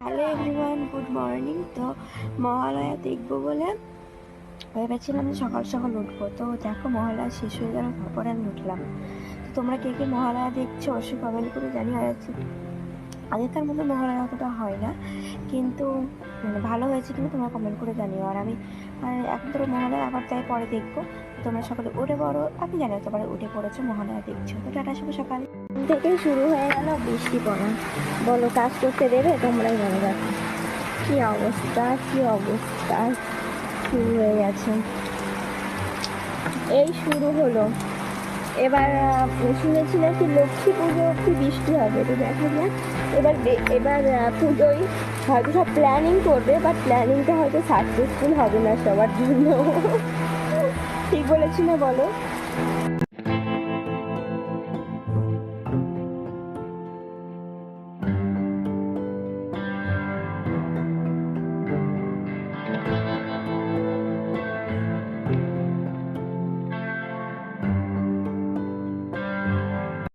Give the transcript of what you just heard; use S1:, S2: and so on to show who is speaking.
S1: Hello everyone, good morning. তো মহালয়া দেখব বলে ভেবেছিলাম যে সকাল সকাল উঠবো। তো দেখো, মহালয়া শেষ হয়ে গেল তারপরে আমি উঠলাম। তো তোমরা কে কে মহালয়া দেখছ, অবশ্যই কমেন্ট করে জানি আর আগেকার মতো মহালয়া অতটা হয় না। কিন্তু মানে ভালো হয়েছে কিন্তু তোমরা কমেন্ট করে জানিও। আর আমি আর এখন তো মহালয়া আবার তাই পরে দেখব। তোমরা সকালে উঠে পড়ো। আমি জানি হতে পারে উঠে পড়েছো, মহালয়া দেখছ। তো টাটা, শুভ সকাল। থেকেই শুরু হয়ে গেল বৃষ্টি পড়া। বলো, কাজ করতে দেবে? তোমরাই বলো দেখো। কি অবস্থা কি অবস্থা? শুরু হয়ে গেছে। এই শুরু হলো। এবার শুনেছি নাকি লক্ষ্মী পুজো অব্দি বৃষ্টি হবে, তো দেখা যাক। এবার এবার পুজোই হয়তো সব প্ল্যানিং করবে বাট প্ল্যানিংটা হয়তো সাকসেসফুল হবে না সবার জন্য। ঠিক বলেছি না বলো?